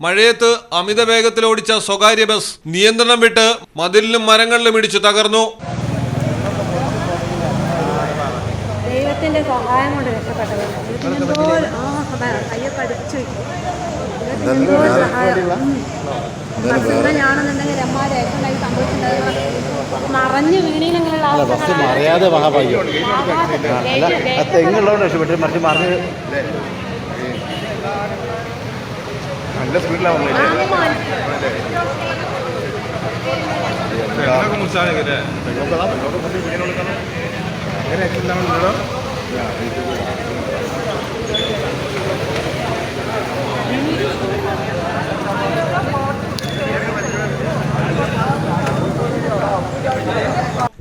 മഴയത്ത് അമിത വേഗത്തിൽ ഓടിച്ച സ്വകാര്യ ബസ് നിയന്ത്രണം വിട്ട് മതിലിലും മരങ്ങളിലും ഇടിച്ചു തകർന്നു. ദൈവത്തിന്റെ സഹായം. കൊണ്ട് രക്ഷപ്പെട്ടത് അമ്മാരെ ഏറ്റവും സംഭവിച്ചിട്ടുണ്ടായത് മറഞ്ഞു ബസ് മറിയാതെ മഹാഭാഗ്യം. അല്ല തെങ്ങുള്ളതുകൊണ്ട് രക്ഷപ്പെട്ടു മറിച്ച് മറിഞ്ഞ് നല്ല സ്പീഡിലാണ് വന്നത് തെങ്ങൊക്കെ മുറിച്ചാലേ അങ്ങനെ ആക്സിഡന്റ്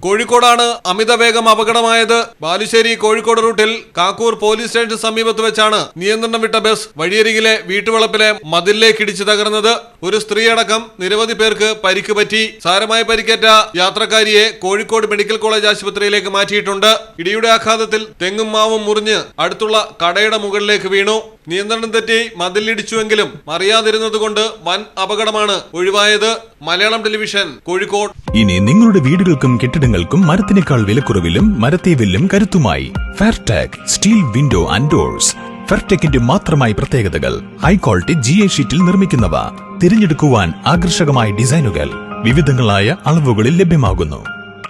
കോഴിക്കോടാണ് അമിതവേഗം അപകടമായത്. ബാലുശ്ശേരി കോഴിക്കോട് റൂട്ടിൽ കാക്കൂർ പോലീസ് സ്റ്റേഷൻ സമീപത്ത് വെച്ചാണ് നിയന്ത്രണം വിട്ട ബസ് വഴിയരികിലെ വീട്ടുവളപ്പിലെ മതിലിലേക്ക് ഇടിച്ചു തകർന്നത്. ഒരു സ്ത്രീയടക്കം നിരവധി പേർക്ക് പരിക്ക് പറ്റി. സാരമായി പരിക്കേറ്റ യാത്രക്കാരിയെ കോഴിക്കോട് മെഡിക്കൽ കോളേജ് ആശുപത്രിയിലേക്ക് മാറ്റിയിട്ടുണ്ട്. ഇടിയുടെ ആഘാതത്തിൽ തെങ്ങും മാവും മുറിഞ്ഞ് അടുത്തുള്ള കടയുടെ മുകളിലേക്ക് വീണു. നിയന്ത്രണം തെറ്റി മതിലിടിച്ചുവെങ്കിലും മറിയാതിരുന്നതുകൊണ്ട് വൻ അപകടമാണ് ഒഴിവായത് മലയാളം ടെലിവിഷൻ കോഴിക്കോട്. ഇനി നിങ്ങളുടെ വീടുകൾക്കും കെട്ടിടങ്ങൾക്കും മരത്തിനേക്കാൾ വിലക്കുറവിലും മരത്തെ വില്ലും കരുത്തുമായി. Fairtag steel window and doors ഫെയർടെക്കിന്റെ മാത്രമായി പ്രത്യേകതകൾ. ഹൈ ക്വാളിറ്റി ജി എ ഷീറ്റിൽ നിർമ്മിക്കുന്നവ. തിരഞ്ഞെടുക്കുവാൻ ആകർഷകമായ ഡിസൈനുകൾ. വിവിധങ്ങളായ അളവുകളിൽ ലഭ്യമാകുന്നു.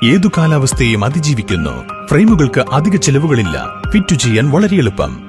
ഏതു കാലാവസ്ഥയും അതിജീവിക്കുന്നു. ഫ്രെയിമുകൾക്ക് അധിക ചെലവുകളില്ല. ഫിറ്റ് ചെയ്യാൻ വളരെ എളുപ്പം.